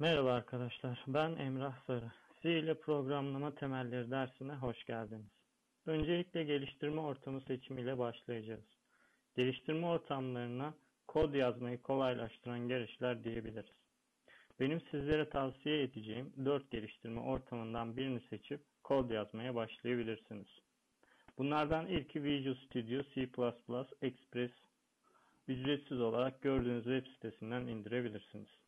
Merhaba arkadaşlar, ben Emrah Sarı. C ile programlama temelleri dersine hoş geldiniz. Öncelikle geliştirme ortamı seçimiyle başlayacağız. Geliştirme ortamlarına kod yazmayı kolaylaştıran gelişler diyebiliriz. Benim sizlere tavsiye edeceğim 4 geliştirme ortamından birini seçip kod yazmaya başlayabilirsiniz. Bunlardan ilki Visual Studio C++ Express ücretsiz olarak gördüğünüz web sitesinden indirebilirsiniz.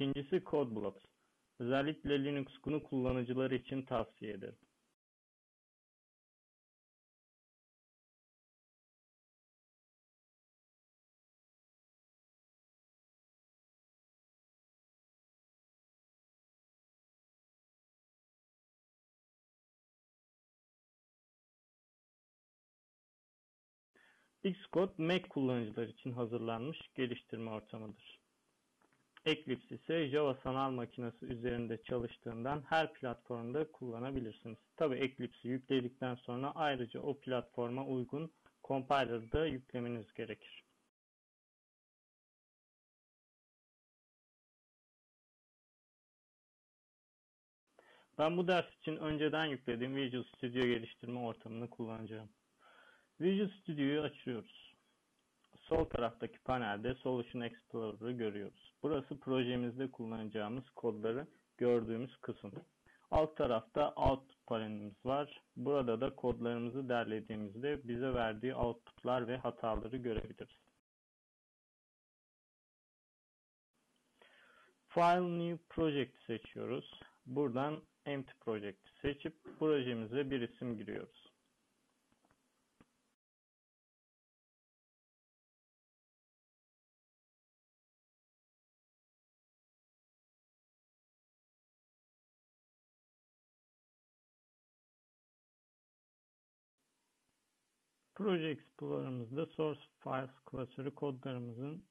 İkincisi CodeBlocks. Özellikle Linux GNU kullanıcıları için tavsiye ederim. Xcode Mac kullanıcıları için hazırlanmış geliştirme ortamıdır. Eclipse ise Java sanal makinesi üzerinde çalıştığından her platformda kullanabilirsiniz. Tabi Eclipse'i yükledikten sonra ayrıca o platforma uygun compiler'ı da yüklemeniz gerekir. Ben bu ders için önceden yüklediğim Visual Studio geliştirme ortamını kullanacağım. Visual Studio'yu açıyoruz. Sol taraftaki panelde Solution Explorer'ı görüyoruz. Burası projemizde kullanacağımız kodları gördüğümüz kısım. Alt tarafta Output panelimiz var. Burada da kodlarımızı derlediğimizde bize verdiği outputlar ve hataları görebiliriz. File New Project seçiyoruz. Buradan Empty Project seçip projemize bir isim giriyoruz. Proje Explorer'ımızda Source Files klasörü kodlarımızın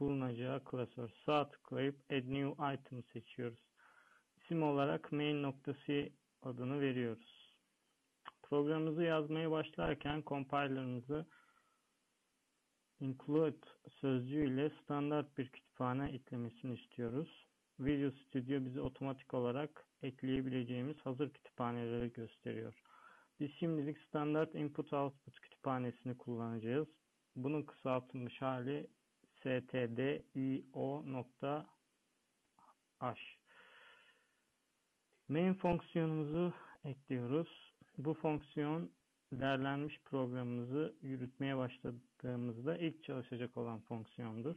bulunacağı klasör. Sağ tıklayıp Add New Item seçiyoruz. İsim olarak main.c adını veriyoruz. Programımızı yazmaya başlarken compiler'ımızı include sözcüğüyle standart bir kütüphane eklemesini istiyoruz. Visual Studio bize otomatik olarak ekleyebileceğimiz hazır kütüphaneleri gösteriyor. Biz şimdilik standart input output kütüphanesini kullanacağız. Bunun kısaltılmış hali stdio.h. Main fonksiyonumuzu ekliyoruz. Bu fonksiyon derlenmiş programımızı yürütmeye başladığımızda ilk çalışacak olan fonksiyondur.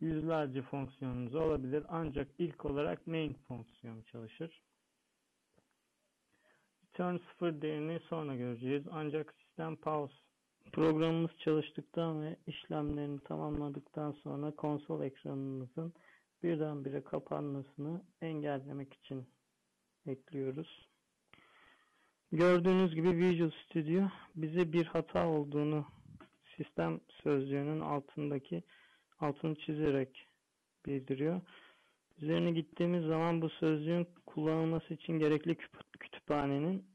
Yüzlerce fonksiyonumuz olabilir ancak ilk olarak main fonksiyonu çalışır. Return 0 değerini sonra göreceğiz. Ancak sistem pause programımız çalıştıktan ve işlemlerini tamamladıktan sonra konsol ekranımızın birdenbire kapanmasını engellemek için ekliyoruz. Gördüğünüz gibi Visual Studio bize bir hata olduğunu sistem sözcüğünün altındaki altını çizerek bildiriyor. Üzerine gittiğimiz zaman bu sözcüğün kullanılması için gerekli kütüphanenin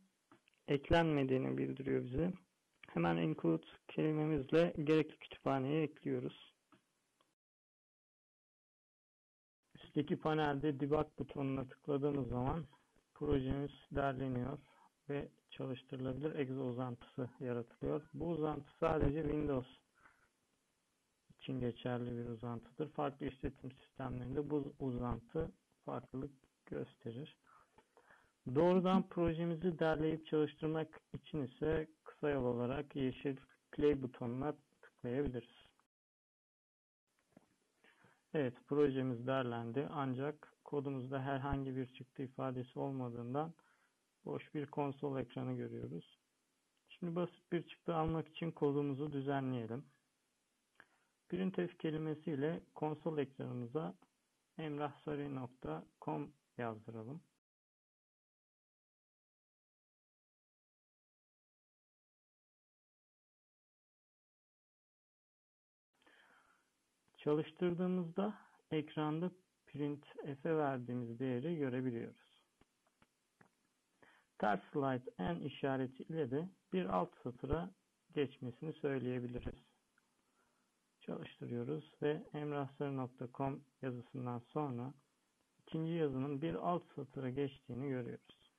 eklenmediğini bildiriyor bize. Hemen include kelimemizle gerekli kütüphaneyi ekliyoruz. Üstteki panelde debug butonuna tıkladığımız zaman projemiz derleniyor ve çalıştırılabilir exe uzantısı yaratılıyor. Bu uzantı sadece Windows için geçerli bir uzantıdır. Farklı işletim sistemlerinde bu uzantı farklılık. Doğrudan projemizi derleyip çalıştırmak için ise kısa yol olarak yeşil play butonuna tıklayabiliriz. Evet projemiz derlendi ancak kodumuzda herhangi bir çıktı ifadesi olmadığından boş bir konsol ekranı görüyoruz. Şimdi basit bir çıktı almak için kodumuzu düzenleyelim. Printf kelimesiyle konsol ekranımıza emrahsari.com yazdıralım. Çalıştırdığımızda ekranda printf'e verdiğimiz değeri görebiliyoruz. Ters slide n işareti ile de bir alt satıra geçmesini söyleyebiliriz. Çalıştırıyoruz ve emrahsarı.com yazısından sonra ikinci yazının bir alt satıra geçtiğini görüyoruz.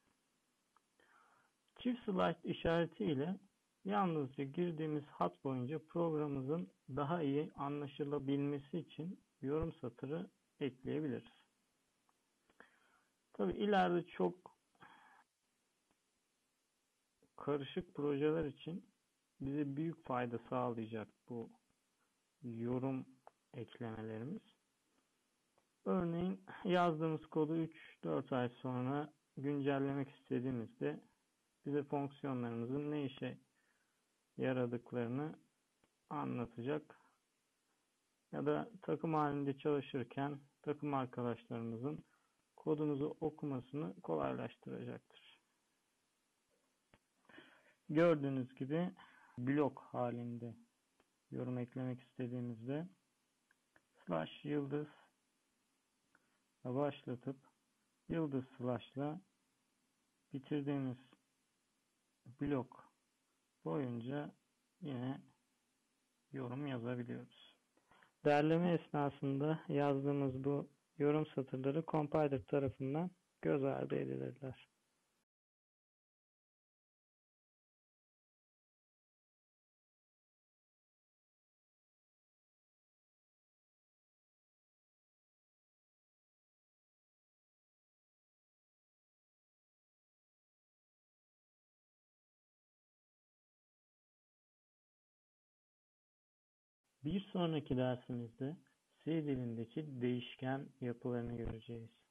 Çift slide işareti ile yalnızca girdiğimiz hat boyunca programımızın daha iyi anlaşılabilmesi için yorum satırı ekleyebiliriz. Tabi ileride çok karışık projeler için bize büyük fayda sağlayacak bu yorum eklemelerimiz. Örneğin yazdığımız kodu 3-4 ay sonra güncellemek istediğimizde bize fonksiyonlarımızın ne işe yaradıklarını anlatacak. Ya da takım halinde çalışırken takım arkadaşlarımızın kodumuzu okumasını kolaylaştıracaktır. Gördüğünüz gibi blok halinde yorum eklemek istediğimizde slash yıldız başlatıp yıldız slashla bitirdiğimiz blok boyunca yine yorum yazabiliyoruz. Derleme esnasında yazdığımız bu yorum satırları compiler tarafından göz ardı edilirler. Bir sonraki dersimizde C dilindeki değişken yapılarını göreceğiz.